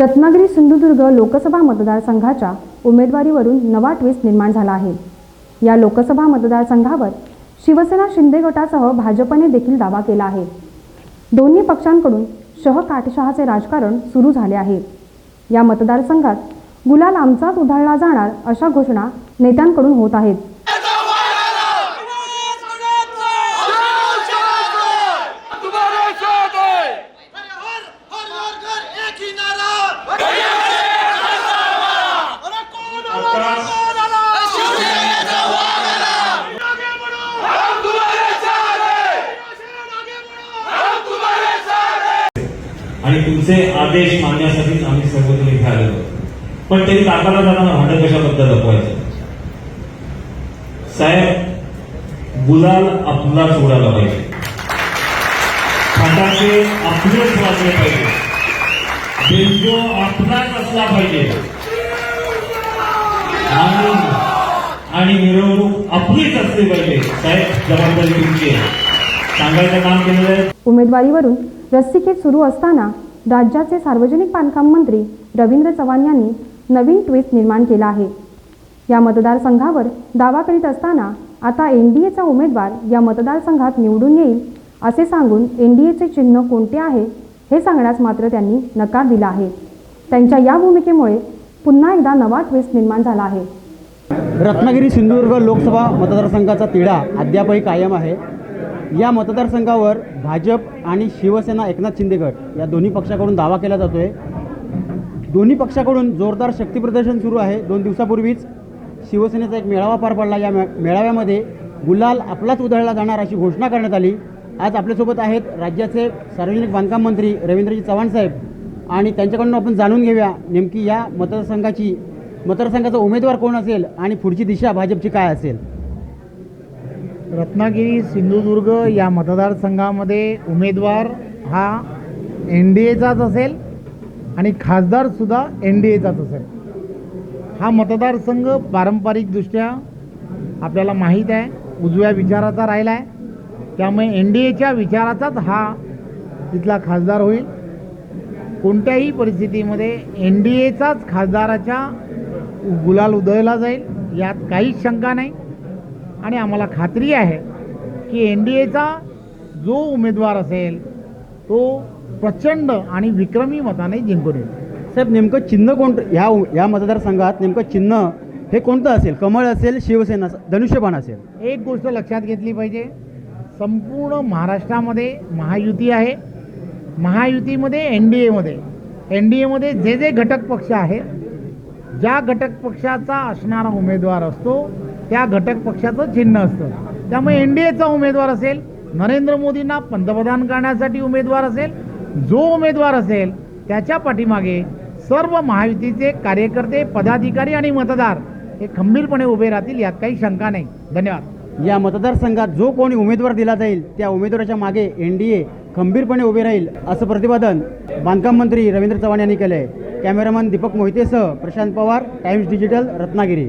रत्नागिरी सिंधुदुर्ग लोकसभा मतदारसंघाच्या उमेदवारीवरून नवा ट्विस्ट निर्माण झाला आहे. या लोकसभा मतदारसंघावर शिवसेना शिंदे गटासह भाजपने देखील दावा केला आहे. दोन्ही पक्षांकडून शह काटशहाचे राजकारण सुरू झाले आहे. या मतदारसंघात गुलाल आमचाच उधळला जाणार अशा घोषणा नेत्यांकडून होत आहेत. आणि तुमचे आदेश मानण्यासाठीच आम्ही सर्वजण इथे आलेलो पण तरी कारभारात जाताना भांडण कशाबद्दल लपवायचं? साहेब गुलाल आपलाच उडाला पाहिजे. फटाके आपलेच वाजले पाहिजे. बेंजो आपलाच असला पाहिजे. आणि आणि मिरवणूक आपलीच असली पाहिजे. साहेब जबाबदारी तुमची आहे. सांगायचं काम केलेलं आहे. उमेदवारीवरून रस्सीखेच सुरू असताना राज्याचे सार्वजनिक बांधकाम मंत्री रवींद्र चव्हाण यांनी नवीन ट्विस्ट निर्माण केला आहे. या मतदारसंघावर दावा करीत असताना आता एन डी एचा उमेदवार या मतदारसंघात निवडून येईल असे सांगून एन डी एचे चिन्ह कोणते आहे हे सांगण्यास मात्र त्यांनी नकार दिला आहे. त्यांच्या या भूमिकेमुळे पुन्हा एकदा नवा ट्विस्ट निर्माण झाला आहे. रत्नागिरी सिंधुदुर्ग लोकसभा मतदारसंघाचा तिढा अद्यापही कायम आहे. या मतदारसंघावर भाजप आणि शिवसेना एकनाथ शिंदे गट या दोन्ही पक्षाकडून दावा केला जातो आहे दोन्ही पक्षाकडून जोरदार शक्तीप्रदर्शन सुरू आहे. दोन दिवसापूर्वीच शिवसेनेचा एक मेळावा पार पडला. या मे मेळाव्यामध्ये गुलाल आपलाच उधळला जाणार अशी घोषणा करण्यात आली. आज आपल्यासोबत आहेत राज्याचे सार्वजनिक बांधकाम मंत्री रवींद्रजी चव्हाण साहेब आणि त्यांच्याकडून आपण जाणून घेऊया नेमकी या मतदारसंघाची मतदारसंघाचा उमेदवार कोण असेल आणि पुढची दिशा भाजपची काय असेल. रत्नागिरी सिंधुदुर्ग या मतदारसंघामध्ये उमेदवार हा एन डी एचाच असेल आणि खासदारसुद्धा एन डी एचाच असेल. हा मतदारसंघ पारंपरिकदृष्ट्या आपल्याला माहीत आहे उजव्या विचाराचा राहिला आहे त्यामुळे एन डी एच्या विचाराचाच हा तिथला खासदार होईल. कोणत्याही परिस्थितीमध्ये एन डी एचाच खासदाराच्या गुलाल उधळला जाईल यात काहीच शंका नाही. आणि आम्हाला खात्री आहे की एन डी एचा जो उमेदवार असेल तो प्रचंड आणि विक्रमी मताने जिंकून येईल. साहेब नेमकं चिन्ह कोणतं ह्या या मतदारसंघात नेमकं चिन्ह हे कोणतं असेल? कमळ असेल शिवसेना धनुष्यबाण असेल? एक गोष्ट लक्षात घेतली पाहिजे. संपूर्ण महाराष्ट्रामध्ये महायुती आहे. महायुतीमध्ये एन डी एमध्ये एन डी एमध्ये जे जे घटक पक्ष आहेत ज्या घटक पक्षाचा असणारा उमेदवार असतो त्या घटक पक्षाचं चिन्ह असतं. त्यामुळे एन डी एचा उमेदवार असेल नरेंद्र मोदींना पंतप्रधान करण्यासाठी उमेदवार असेल जो उमेदवार असेल त्याच्या पाठीमागे सर्व महायुतीचे कार्यकर्ते पदाधिकारी आणि मतदार हे खंबीरपणे उभे राहतील यात काही शंका नाही. धन्यवाद. या मतदारसंघात जो कोणी उमेदवार दिला जाईल त्या उमेदवाराच्या मागे एन डी ए खंबीरपणे उभे राहील असं प्रतिपादन बांधकाम मंत्री रवींद्र चव्हाण यांनी केलं आहे कॅमेरामन दीपक मोहितेसह प्रशांत पवार टाइम्स डिजिटल रत्नागिरी.